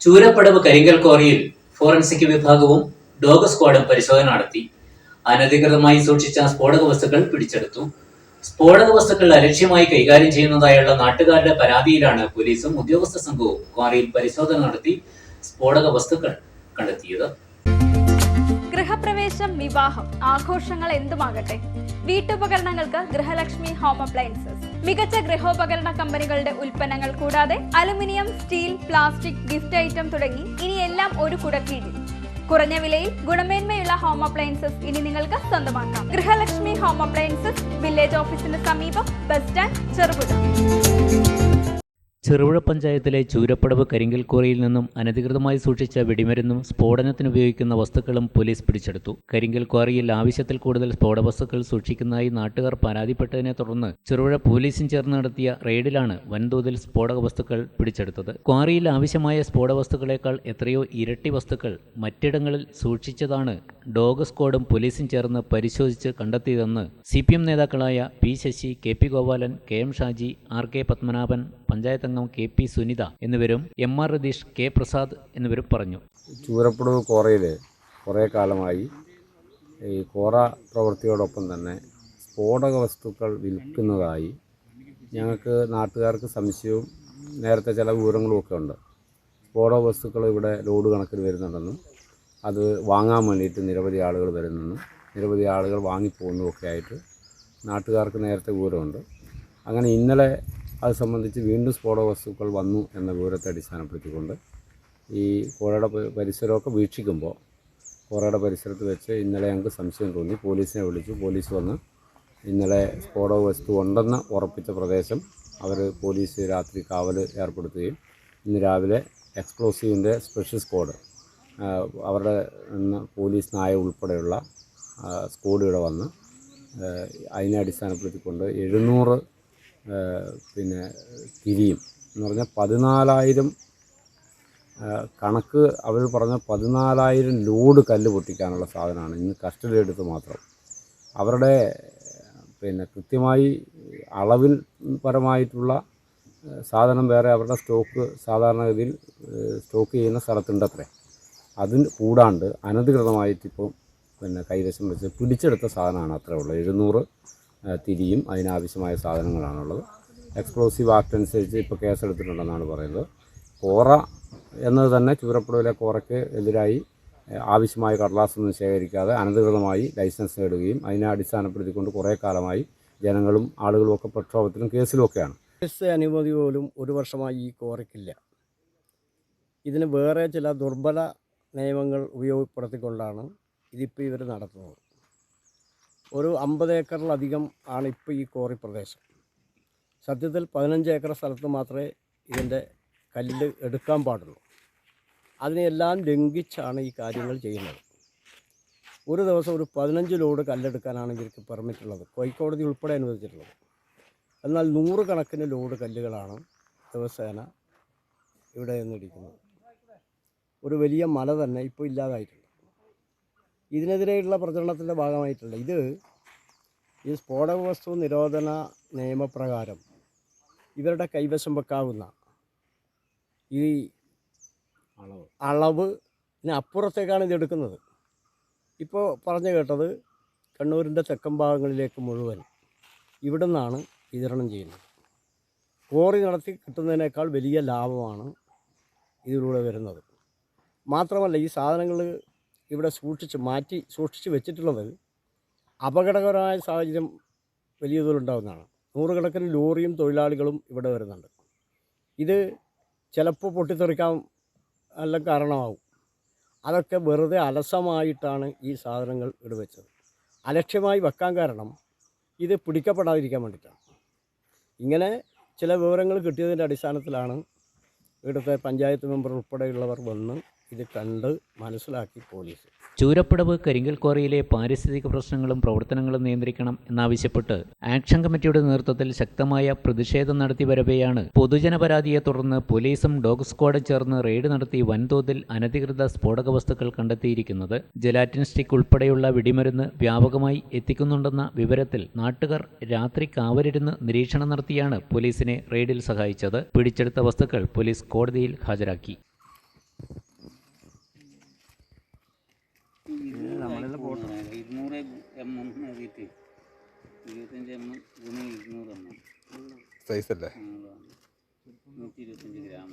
ചൂരപ്പടവ് കരിങ്കൽ ക്വാറിയിൽ ഫോറൻസിക് വിഭാഗവും ഡോഗ് സ്ക്വാഡും പരിശോധന നടത്തി. അനധികൃതമായി സൂക്ഷിച്ച സ്ഫോടക വസ്തുക്കൾ പിടിച്ചെടുത്തു. സ്ഫോടക വസ്തുക്കൾ അലക്ഷ്യമായി കൈകാര്യം ചെയ്യുന്നതായുള്ള നാട്ടുകാരുടെ പരാതിയിലാണ് പോലീസും ഉദ്യോഗസ്ഥ സംഘവും ക്വാറിയിൽ പരിശോധന നടത്തി സ്ഫോടക വസ്തുക്കൾ കണ്ടെത്തിയത്. ഗൃഹപ്രവേശം വിവാഹം ആഘോഷങ്ങൾ എന്തുമാകട്ടെ? വീട്ടുപകരണങ്ങൾക്ക് ഗൃഹലക്ഷ്മി ഹോം അപ്ലയൻസസ്. മികച്ച ഗൃഹോപകരണ കമ്പനികളുടെ ഉൽപ്പന്നങ്ങൾ കൂടാതെ aluminium steel plastic gift item തുടങ്ങി ഇനി എല്ലാം ഒരു കുടക്കീഴിൽ. കുറഞ്ഞ വിലയിൽ ഗുണമേന്മയുള്ള ഹോം അപ്ലയൻസസ് ഇനി നിങ്ങൾക്ക് സ്വന്തമാക്കാം. ഗൃഹലക്ഷ്മി ഹോം അപ്ലയൻസസ് വില്ലേജ് ഓഫീസിന് സമീപം ബസ് സ്റ്റാൻഡ് ചെറുപുഴ. ചെറുപുഴ പഞ്ചായത്തിലെ ചൂരപ്പടവ് കരിങ്കൽ ക്വാറിയിൽ നിന്നും അനധികൃതമായി സൂക്ഷിച്ച വെടിമരുന്നും സ്ഫോടനത്തിനുപയോഗിക്കുന്ന വസ്തുക്കളും പോലീസ് പിടിച്ചെടുത്തു. കരിങ്കൽ ക്വാറിയിൽ ആവശ്യത്തിൽ കൂടുതൽ സ്ഫോട വസ്തുക്കൾ സൂക്ഷിക്കുന്നതായി നാട്ടുകാർ പരാതിപ്പെട്ടതിനെ തുടർന്ന് ചെറുപുഴ പോലീസും ചേർന്ന് നടത്തിയ റെയ്ഡിലാണ് വൻതോതിൽ സ്ഫോടക വസ്തുക്കൾ പിടിച്ചെടുത്തത്. ക്വാറിയിൽ ആവശ്യമായ സ്ഫോട വസ്തുക്കളേക്കാൾ എത്രയോ ഇരട്ടി വസ്തുക്കൾ മറ്റിടങ്ങളിൽ സൂക്ഷിച്ചതാണ് ഡോഗ് സ്ക്വാഡും പോലീസും ചേർന്ന് പരിശോധിച്ച് കണ്ടെത്തിയതെന്ന് സി പി എം നേതാക്കളായ P Sasi K P Gopalan K M Shaji R K Padmanabhan panchayat അംഗം കെ പി സുനിത എന്നിവരും M R Ratheesh K Prasad എന്നിവരും പറഞ്ഞു. ചൂരപ്പുടവ് കോറയിൽ കുറേ കാലമായി ഈ കോറ പ്രവൃത്തിയോടൊപ്പം തന്നെ സ്ഫോടക വസ്തുക്കൾ വിൽക്കുന്നതായി ഞങ്ങൾക്ക് നാട്ടുകാർക്ക് സംശയവും നേരത്തെ ചില വിവരങ്ങളും ഒക്കെ ഉണ്ട്. സ്ഫോടക വസ്തുക്കൾ ഇവിടെ ലോഡ് കണക്കിൽ വരുന്നുണ്ടെന്നും അത് വാങ്ങാൻ വേണ്ടിയിട്ട് നിരവധി ആളുകൾ വരുന്നുണ്ട് നിരവധി ആളുകൾ വാങ്ങിപ്പോകുന്നതൊക്കെ ആയിട്ട് നാട്ടുകാർക്ക് നേരത്തെ വിവരമുണ്ട്. അങ്ങനെ ഇന്നലെ അത് സംബന്ധിച്ച് വീണ്ടും സ്ഫോടക വസ്തുക്കൾ വന്നു എന്ന വിവരത്തെ അടിസ്ഥാനപ്പെടുത്തിക്കൊണ്ട് ഈ കോറയുടെ പ- പരിസരമൊക്കെ വീക്ഷിക്കുമ്പോൾ കോറയുടെ പരിസരത്ത് വെച്ച് ഇന്നലെ ഞങ്ങൾക്ക് സംശയം തോന്നി. പോലീസിനെ വിളിച്ചു. പോലീസ് വന്ന് ഇന്നലെ സ്ഫോടക വസ്തു ഉണ്ടെന്ന് ഉറപ്പിച്ച പ്രദേശം അവർ പോലീസ് രാത്രി കാവൽ ഏർപ്പെടുത്തുകയും ഇന്ന് രാവിലെ എക്സ്പ്ലോസീവിന്റെ സ്പെഷ്യൽ സ്ക്വാഡ് അവരുടെ പോലീസ് നായ ഉൾപ്പെടെയുള്ള ഇവിടെ വന്ന് അതിനെ അടിസ്ഥാനപ്പെടുത്തിക്കൊണ്ട് എഴുന്നൂറ് പിന്നെ തിരിയും എന്ന് പറഞ്ഞാൽ പതിനാലായിരം കണക്ക് അവർ പറഞ്ഞ പതിനാലായിരം ലോഡ് കല്ല് പൊട്ടിക്കാനുള്ള സാധനമാണ്. ഇന്ന് കസ്റ്റഡി എടുത്ത് മാത്രം. അവരുടെ പിന്നെ കൃത്യമായി അളവിൽ പരമായിട്ടുള്ള സാധനം വേറെ അവരുടെ സ്റ്റോക്ക് സാധാരണഗതിയിൽ സ്റ്റോക്ക് ചെയ്യുന്ന സ്ഥലത്തുണ്ടത്രേ. അതിന് കൂടാണ്ട് അനധികൃതമായിട്ട് ഇപ്പം പിന്നെ കൈവശം വെച്ച് പിടിച്ചെടുത്ത സാധനമാണ് അത്രേ ഉള്ളത് എഴുന്നൂറ് തിരിയും അതിനാവശ്യമായ സാധനങ്ങളാണുള്ളത്. എക്സ്പ്ലോസീവ് ആക്ട് അനുസരിച്ച് ഇപ്പോൾ കേസെടുത്തിട്ടുണ്ടെന്നാണ് പറയുന്നത്. കോറ എന്നത് തന്നെ ചൂരപ്പുഴയിലെ കോറയ്ക്ക് എതിരായി ആവശ്യമായ കടലാസൊന്നും ശേഖരിക്കാതെ അനധികൃതമായി ലൈസൻസ് നേടുകയും അതിനെ അടിസ്ഥാനപ്പെടുത്തിക്കൊണ്ട് കുറേ കാലമായി ജനങ്ങളും ആളുകളും ഒക്കെ പ്രക്ഷോഭത്തിലും കേസിലുമൊക്കെയാണ്. അനുമതി പോലും ഒരു വർഷമായി ഈ കോറയ്ക്കില്ല. ഇതിന് വേറെ ചില ദുർബല നിയമങ്ങൾ ഉപയോഗപ്പെടുത്തിക്കൊണ്ടാണ് ഇതിപ്പോൾ ഇവർ നടത്തുന്നത്. ഒരു അമ്പത് ഏക്കറിലധികം ആണ് ഇപ്പോൾ ഈ കോറി പ്രദേശം. സത്യത്തിൽ പതിനഞ്ച് ഏക്കർ സ്ഥലത്ത് മാത്രമേ ഇതിന്റെ കല്ല് എടുക്കാൻ പാടുള്ളൂ. അതിനെല്ലാം ലംഘിച്ചാണ് ഈ കാര്യങ്ങൾ ചെയ്യുന്നത്. ഒരു ദിവസം ഒരു പതിനഞ്ച് ലോഡ് കല്ലെടുക്കാനാണ് ഇവർക്ക് പെർമിറ്റ് ഉള്ളത് കോഴിക്കോടതി ഉൾപ്പെടെ അനുവദിച്ചിട്ടുള്ളത്. എന്നാൽ നൂറുകണക്കിന് ലോഡ് കല്ലുകളാണ് ദിവസേന ഇവിടെ നിന്നിടിക്കുന്നത് ഒരു വലിയ മല തന്നെ ഇപ്പോൾ ഇല്ലാതായിട്ടുണ്ട്. ഇതിനെതിരെയുള്ള പ്രചരണത്തിന്റെ ഭാഗമായിട്ടുള്ള ഇത് ഈ സ്ഫോടക വസ്തു നിരോധന നിയമപ്രകാരം ഇവരുടെ കൈവശം വെക്കാവുന്ന ഈ അളവ്. അളവിന് അപ്പുറത്തേക്കാണ് ഇത് എടുക്കുന്നത്. ഇപ്പോൾ പറഞ്ഞു കേട്ടത് കണ്ണൂരിന്റെ തെക്കൻ ഭാഗങ്ങളിലേക്ക് മുഴുവൻ ഇവിടെ നിന്നാണ് വിതരണം ചെയ്യുന്നത്. കോറി നടത്തി കിട്ടുന്നതിനേക്കാൾ വലിയ ലാഭമാണ് ഇതിലൂടെ വരുന്നത്. മാത്രമല്ല ഈ സാധനങ്ങൾ ഇവിടെ സൂക്ഷിച്ച് മാറ്റി സൂക്ഷിച്ച് വെച്ചിട്ടുള്ളത് അപകടകരമായ സാഹചര്യം വലിയ തോതിലുണ്ടാകുന്നതാണ് നൂറുകണക്കിന് ലോറിയും തൊഴിലാളികളും ഇവിടെ വരുന്നുണ്ട്. ഇത് ചിലപ്പോൾ പൊട്ടിത്തെറിക്കാൻ എല്ലാം കാരണമാവും. അതൊക്കെ വെറുതെ അലസമായിട്ടാണ് ഈ സാധനങ്ങൾ ഇവിടെ വെച്ചത്. അലക്ഷ്യമായി വെക്കാൻ കാരണം ഇത് പിടിക്കപ്പെടാതിരിക്കാൻ വേണ്ടിയിട്ടാണ്. ഇങ്ങനെ ചില വിവരങ്ങൾ കിട്ടിയതിന്റെ അടിസ്ഥാനത്തിലാണ് ഇവിടുത്തെ പഞ്ചായത്ത് മെമ്പർ ഉൾപ്പെടെയുള്ളവർ വന്ന് ഇത് കണ്ട് മനസ്സിലാക്കി പോലീസ്. ചൂരപ്പടവ് കരിങ്കൽ ക്വാറിയിലെ പാരിസ്ഥിതിക പ്രശ്നങ്ങളും പ്രവർത്തനങ്ങളും നിയന്ത്രിക്കണം എന്നാവശ്യപ്പെട്ട് ആക്ഷൻ കമ്മിറ്റിയുടെ നേതൃത്വത്തിൽ ശക്തമായ പ്രതിഷേധം നടത്തി വരവെയാണ് പൊതുജന പരാതിയെ തുടർന്ന് പോലീസും ഡോഗ് സ്ക്വാഡും ചേർന്ന് റെയ്ഡ് നടത്തി വൻതോതിൽ അനധികൃത സ്ഫോടക വസ്തുക്കൾ കണ്ടെത്തിയിരിക്കുന്നത് ജലാറ്റിൻ സ്റ്റിക്ക് ഉൾപ്പെടെയുള്ള വെടിമരുന്ന് വ്യാപകമായി എത്തിക്കുന്നുണ്ടെന്ന വിവരത്തിൽ നാട്ടുകാർ രാത്രി കാവലിരുന്ന് നിരീക്ഷണം നടത്തിയാണ് പോലീസിനെ റെയ്ഡിൽ സഹായിച്ചത്. പിടിച്ചെടുത്ത വസ്തുക്കൾ പോലീസ് കോടതിയിൽ ഹാജരാക്കി ഇരുന്നൂറ് എം എം എഴുതിയിട്ട് ഇരുപത്തഞ്ച് എം എം ഗുണം ഇരുന്നൂറ് എം എം. സൈസ് അല്ലേ? നൂറ്റി ഇരുപത്തഞ്ച് ഗ്രാം